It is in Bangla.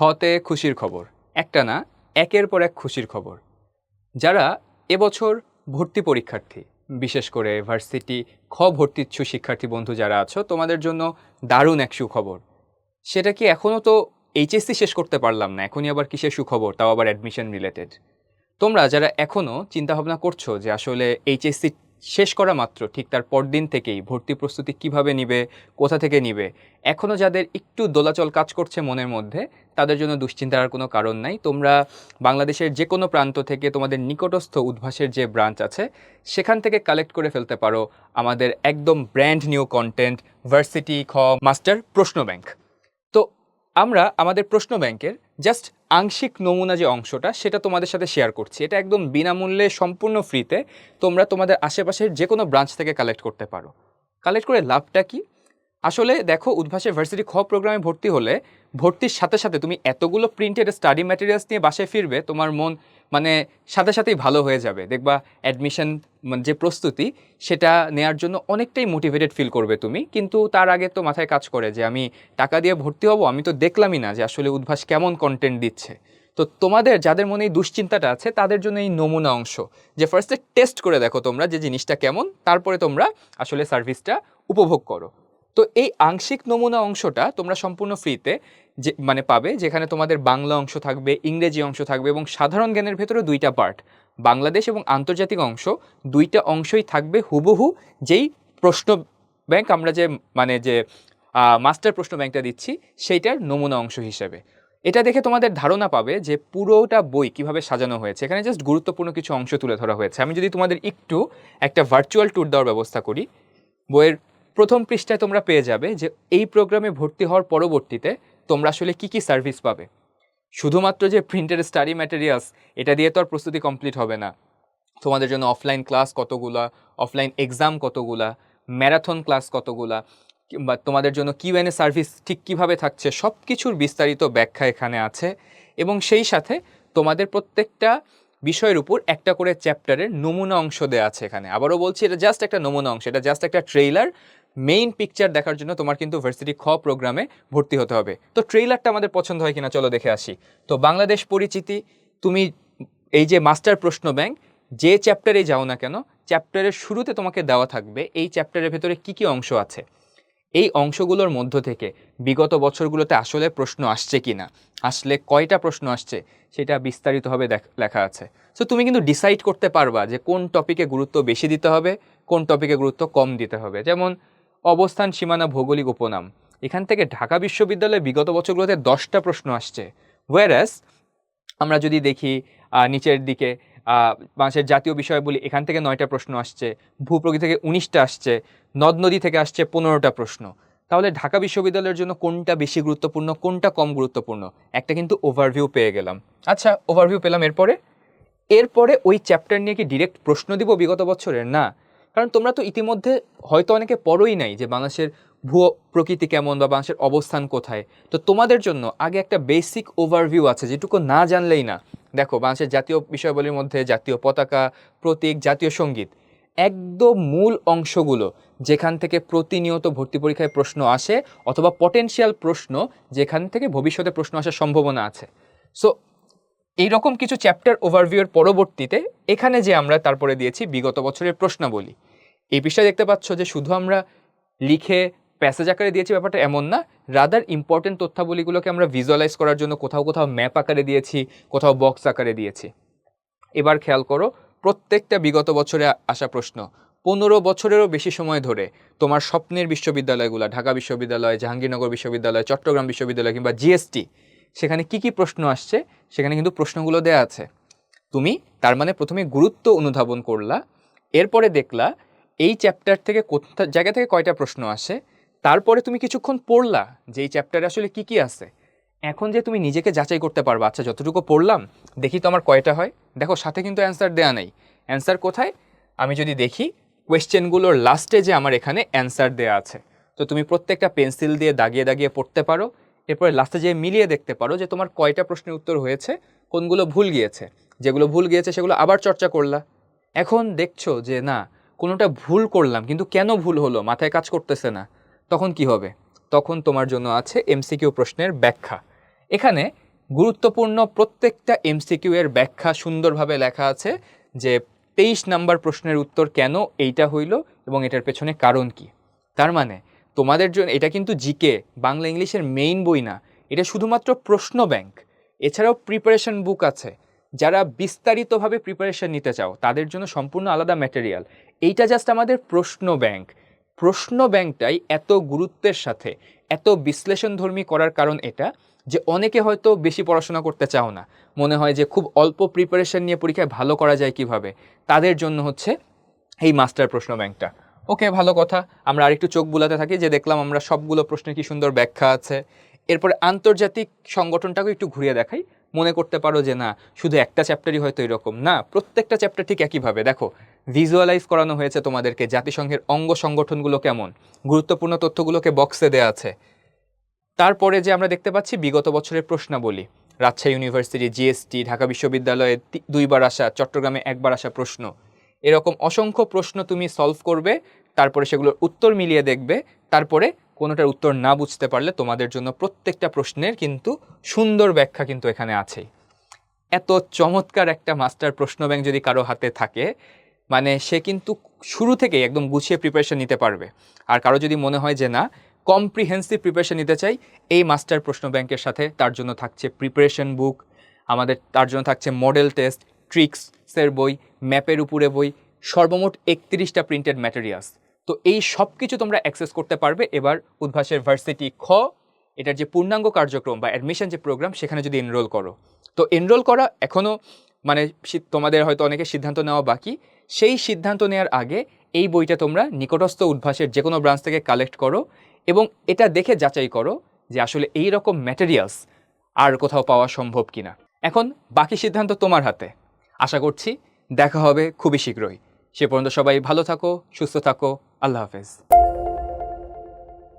খতে খুশির খবর, একটা না, একের পর এক খুশির খবর। যারা এবছর ভর্তি পরীক্ষার্থী, বিশেষ করে ভার্সিটি খ ভর্তিচ্ছু শিক্ষার্থী বন্ধু যারা আছো, তোমাদের জন্য দারুণ এক সুখবর। সেটা কি এখনও তো এইচএসসি শেষ করতে পারলাম না, এখনই আবার কিসের সুখবর, তাও আবার অ্যাডমিশন রিলেটেড তোমরা যারা এখনও চিন্তাভাবনা করছ যে আসলে এইচএসসি শেষ করা মাত্র, ঠিক তার পরদিন থেকেই। ভর্তি প্রস্তুতি কীভাবে নিবে, কোথা থেকে নিবে? এখনও যাদের একটু দোলাচল কাজ করছে মনের মধ্যে, তাদের জন্য দুশ্চিন্তার কোনো কারণ নাই। তোমরা বাংলাদেশের যে কোনো প্রান্ত থেকে তোমাদের নিকটস্থ উদ্ভাসের যে ব্রাঞ্চ আছে, সেখান থেকে কালেক্ট করে ফেলতে পারো আমাদের একদম ব্র্যান্ড নিউ কন্টেন্ট, ভার্সিটি খ মাস্টার প্রশ্ন ব্যাংক আমরা আমাদের প্রশ্ন ব্যাংকের জাস্ট আংশিক নমুনা যে অংশটা, সেটা তোমাদের সাথে শেয়ার করছি। এটা একদম বিনামূল্যে, সম্পূর্ণ ফ্রিতে তোমরা তোমাদের আশেপাশের যে কোনো ব্রাঞ্চ থেকে কালেক্ট করতে পারো। কালেক্ট করে লাভটা কি? আসলে দেখো উদ্ভাসের ভার্সিটি খ প্রোগ্রামে ভর্তি হলে, ভর্তির সাথে সাথে তুমি এতগুলো প্রিন্টেড স্টাডি ম্যাটেরিয়ালস নিয়ে বাসায় ফিরবে, তোমার মন মানে সাথে সাথেই ভালো হয়ে যাবে। দেখবা অ্যাডমিশন যে প্রস্তুতি, সেটা নেয়ার জন্য অনেকটাই মোটিভেটেড ফিল করবে তুমি। কিন্তু তার আগে তো মাথায় কাজ করে যে আমি টাকা দিয়ে ভর্তি হব, আমি তো দেখলামই না যে আসলে উদ্ভাস কেমন কন্টেন্ট দিচ্ছে। তো তোমাদের, যাদের মনে এই দুশ্চিন্তাটা আছে, তাদের জন্য এই নমুনা অংশ। যে ফার্স্টে টেস্ট করে দেখো তোমরা যে জিনিসটা কেমন, তারপরে তোমরা আসলে সার্ভিসটা উপভোগ করো। তো এই আংশিক নমুনা অংশটা তোমরা সম্পূর্ণ ফ্রিতে যে মানে পাবে, যেখানে তোমাদের বাংলা অংশ থাকবে, ইংরেজি অংশ থাকবে এবং সাধারণ জ্ঞানের ভেতরে দুইটা পার্ট বাংলাদেশ এবং আন্তর্জাতিক অংশ দুইটা অংশই থাকবে হুবহু যেই প্রশ্ন ব্যাংক আমরা যে মানে যে মাস্টার প্রশ্ন ব্যাংকটা দিচ্ছি, সেইটার নমুনা অংশ হিসেবে। এটা দেখে তোমাদের ধারণা পাবে যে পুরোটা বই কীভাবে সাজানো হয়েছে। এখানে জাস্ট গুরুত্বপূর্ণ কিছু অংশ তুলে ধরা হয়েছে। আমি যদি তোমাদের একটু একটা ভার্চুয়াল ট্যুর দেওয়ার ব্যবস্থা করি, বইয়ের প্রথম পৃষ্ঠায় তোমরা পেয়ে যাবে যে এই প্রোগ্রামে ভর্তি হওয়ার পরবর্তীতে তোমরা আসলে কি কি সার্ভিস পাবে। শুধুমাত্র যে প্রিন্টেড স্টাডি ম্যাটেরিয়ালস এটা দিয়ে তো আর প্রস্তুতি কমপ্লিট হবে না। তোমাদের জন্য অফলাইন ক্লাস কতগুলা অফলাইন এক্সাম কতগুলা ম্যারাথন ক্লাস কতগুলা, কিংবা তোমাদের জন্য কিউএনএ সার্ভিস ঠিক কীভাবে থাকছে সব কিছুর বিস্তারিত ব্যাখ্যা এখানে আছে। এবং সেই সাথে তোমাদের প্রত্যেকটা বিষয়ের উপর একটা করে চ্যাপ্টারের নমুনা অংশ দেওয়া আছে এখানে। আবারও বলছি, এটা জাস্ট একটা নমুনা অংশ, এটা জাস্ট একটা ট্রেইলার মেইন পিকচার দেখার জন্য তোমার কিন্তু ভার্সিটি খ প্রোগ্রামে ভর্তি হতে হবে। তো ট্রেইলারটা আমাদের পছন্দ হয় কিনা চলো দেখে আসি। তো বাংলাদেশ পরিচিতি, তুমি এই যে মাস্টার প্রশ্ন ব্যাংক যে চ্যাপ্টারে যাও না কেন চ্যাপ্টারের শুরুতে তোমাকে দেওয়া থাকবে এই চ্যাপ্টারের ভেতরে কি কি অংশ আছে। এই অংশগুলোর মধ্য থেকে বিগত বছরগুলোতে আসলে প্রশ্ন আসছে কি না আসলে কয়টা প্রশ্ন আসছে, সেটা বিস্তারিতভাবে লেখা আছে। সো তুমি কিন্তু ডিসাইড করতে পারবা যে কোন টপিকে গুরুত্ব বেশি দিতে হবে, কোন টপিকে গুরুত্ব কম দিতে হবে। যেমন অবস্থান সীমানা ভৌগোলিক উপনাম। এখান থেকে ঢাকা বিশ্ববিদ্যালয়ে বিগত বছরগুলোতে দশটা প্রশ্ন আসছে। ওয়ারাস আমরা যদি দেখি নিচের দিকে বাংলাদেশের জাতীয় বিষয় বলি, এখান থেকে নয়টা প্রশ্ন আসছে, ভূপ্রকৃতি থেকে উনিশটা আসছে, নদ নদী থেকে আসছে পনেরোটা প্রশ্ন। তাহলে ঢাকা বিশ্ববিদ্যালয়ের জন্য কোনটা বেশি গুরুত্বপূর্ণ, কোনটা কম গুরুত্বপূর্ণ? একটা কিন্তু ওভারভিউ পেয়ে গেলাম। আচ্ছা ওভারভিউ পেলাম এরপরে? এরপরে ওই চ্যাপ্টার নিয়ে কি ডিরেক্ট প্রশ্ন দিব বিগত বছরের? না। কারণ তোমরা তো ইতিমধ্যে হয়তো অনেকে পড়োই নাই যে বাংলাদেশের ভূ, প্রকৃতি কেমন বা বাংলাদেশের অবস্থান কোথায়। তো তোমাদের জন্য আগে একটা বেসিক ওভারভিউ আছে যেটুকু না জানলেই না। দেখো, বাংলাদেশের জাতীয় বিষয়বলির মধ্যে জাতীয় পতাকা, প্রতীক, জাতীয় সংগীত একদম মূল অংশগুলো যেখান থেকে প্রতিনিয়ত ভর্তি পরীক্ষায় প্রশ্ন আসে অথবা পটেনশিয়াল প্রশ্ন যেখান থেকে ভবিষ্যতে প্রশ্ন আসার সম্ভাবনা আছে। সো এইরকম কিছু চ্যাপ্টার ওভারভিউর পরবর্তীতে এখানে যে আমরা তারপরে দিয়েছি বিগত বছরের প্রশ্নাবলী। এই পৃষ্ঠায় দেখতে পাচ্ছ যে শুধু আমরা লিখে প্যাসেজ আকারে দিয়েছি ব্যাপারটা এমন না রাদার ইম্পর্টেন্ট তথ্যাবলীগুলোকে আমরা ভিজুয়ালাইজ করার জন্য কোথাও কোথাও ম্যাপ আকারে দিয়েছি, কোথাও বক্স আকারে দিয়েছি। এবার খেয়াল করো, প্রত্যেকটা বিগত বছরে আসা প্রশ্ন, পনেরো বছরেরও বেশি সময় ধরে তোমার স্বপ্নের বিশ্ববিদ্যালয়গুলো, ঢাকা বিশ্ববিদ্যালয়, জাহাঙ্গীরনগর বিশ্ববিদ্যালয়, চট্টগ্রাম বিশ্ববিদ্যালয় কিংবা জিএসটি সেখানে কি কি প্রশ্ন আসছে, সেখানে কিন্তু প্রশ্নগুলো দেয়া আছে। তুমি তার মানে প্রথমে গুরুত্ব অনুধাবন করলা, এরপরে দেখলা এই চ্যাপ্টার থেকে কোথা, জায়গা থেকে কয়টা প্রশ্ন আসে, তারপরে তুমি কিছুক্ষণ পড়লা যে এই চ্যাপ্টারে আসলে কি কি আছে। এখন যে তুমি নিজেকে যাচাই করতে পারবা আচ্ছা যতটুকু পড়লাম, দেখি তো আমার কয়টা হয়। দেখো, সাথে কিন্তু অ্যান্সার দেয়া নেই। অ্যান্সার কোথায়? আমি যদি দেখি কোয়েশ্চেনগুলোর লাস্টে যে আমার এখানে অ্যান্সার দেয়া আছে। তো তুমি প্রত্যেকটা পেন্সিল দিয়ে দাগিয়ে দাগিয়ে পড়তে পারো এরপরে লাস্টে যেয়ে মিলিয়ে দেখতে পারো যে তোমার কয়টা প্রশ্নের উত্তর হয়েছে, কোনগুলো ভুল গিয়েছে। যেগুলো ভুল গিয়েছে সেগুলো আবার চর্চা করলা। এখন দেখছ যে না, কোনোটা ভুল করলাম, কিন্তু কেন ভুল হলো, মাথায় কাজ করতেছে না, তখন কি হবে? তখন তোমার জন্য আছে এমসিকিউ প্রশ্নের ব্যাখ্যা। এখানে গুরুত্বপূর্ণ প্রত্যেকটা এমসিকিউ এর ব্যাখ্যা সুন্দরভাবে লেখা আছে যে তেইশ নাম্বার প্রশ্নের উত্তর কেন এইটা হইল এবং এটার পেছনে কারণ কি। তার মানে তোমাদের জন্য, এটা কিন্তু জিকে, বাংলা ইংলিশের মেইন বই না, এটা শুধুমাত্র প্রশ্ন ব্যাংক এছাড়াও প্রিপারেশন বুক আছে। যারা বিস্তারিতভাবে প্রিপারেশন নিতে চাও, তাদের জন্য সম্পূর্ণ আলাদা ম্যাটেরিয়াল এইটা জাস্ট আমাদের প্রশ্ন ব্যাংক প্রশ্ন ব্যাংকটাই এত গুরুত্বের সাথে, এত বিশ্লেষণধর্মী করার কারণ এটা, যে অনেকে হয়তো বেশি পড়াশোনা করতে চাও না। মনে হয় যে খুব অল্প প্রিপারেশন নিয়ে পরীক্ষায় ভালো করা যায় কীভাবে? তাদের জন্য হচ্ছে এই মাস্টার প্রশ্ন ব্যাংকটা ওকে, ভালো কথা। আমরা আরেকটু চোখ বুলাতে থাকি, যে দেখলাম আমরা সবগুলো প্রশ্নের কি সুন্দর ব্যাখ্যা আছে। এরপরে আন্তর্জাতিক সংগঠনটাকে একটু ঘুরিয়ে দেখাই। মনে করতে পারো যে না, শুধু একটা চ্যাপ্টারই হয়তো এরকম। না, প্রত্যেকটা চ্যাপ্টার ঠিক একইভাবে। দেখো ভিজুয়ালাইজ করানো হয়েছে তোমাদেরকে জাতিসংঘের অঙ্গ সংগঠনগুলো কেমন? গুরুত্বপূর্ণ তথ্যগুলোকে বক্সে দেয়া আছে। তারপরে যে আমরা দেখতে পাচ্ছি, বিগত বছরের প্রশ্নাবলী। রাজশাহী ইউনিভার্সিটি জিএসটি ঢাকা বিশ্ববিদ্যালয়ে দুইবার আসা, চট্টগ্রামে একবার আসা প্রশ্ন। এরকম অসংখ্য প্রশ্ন তুমি সলভ করবে, তারপরে সেগুলোর উত্তর মিলিয়ে দেখবে, তারপরে কোনোটার উত্তর না বুঝতে পারলে তোমাদের জন্য প্রত্যেকটা প্রশ্নের কিন্তু সুন্দর ব্যাখ্যা কিন্তু এখানে আছেই। এত চমৎকার একটা মাস্টার প্রশ্ন ব্যাংক যদি কারও হাতে থাকে মানে সে কিন্তু শুরু থেকেই একদম গুছিয়ে প্রিপারেশন নিতে পারবে। আর কারও যদি মনে হয় যে না কম্প্রিহেন্সিভ প্রিপারেশন নিতে চাই, এই মাস্টার প্রশ্ন ব্যাংকের সাথে তার জন্য থাকছে প্রিপারেশন বুক আমাদের তার জন্য থাকছে মডেল টেস্ট ট্রিক্সের বই ম্যাপের উপরে বই, সর্বমোট একত্রিশটা প্রিন্টেড ম্যাটেরিয়ালস তো এই সব কিছু তোমরা অ্যাক্সেস করতে পারবে। এবার উদ্ভাসের ভার্সিটি খ, এটার যে পূর্ণাঙ্গ কার্যক্রম বা অ্যাডমিশন যে প্রোগ্রাম সেখানে যদি এনরোল করো। তো এনরোল করা এখনও মানে তোমাদের হয়তো অনেকে সিদ্ধান্ত নেওয়া বাকি। সেই সিদ্ধান্ত নেওয়ার আগে এই বইটা তোমরা নিকটস্থ উদ্ভাসের যে কোনো ব্রাঞ্চ থেকে কালেক্ট করো এবং এটা দেখে যাচাই করো যে আসলে এই রকম ম্যাটেরিয়ালস আর কোথাও পাওয়া সম্ভব কিনা। এখন বাকি সিদ্ধান্ত তোমার হাতে। আশা করছি দেখা হবে খুবই শীঘ্রই। সে পর্যন্ত সবাই ভালো থাকো, সুস্থ থাকো। আল্লাহ হাফেজ।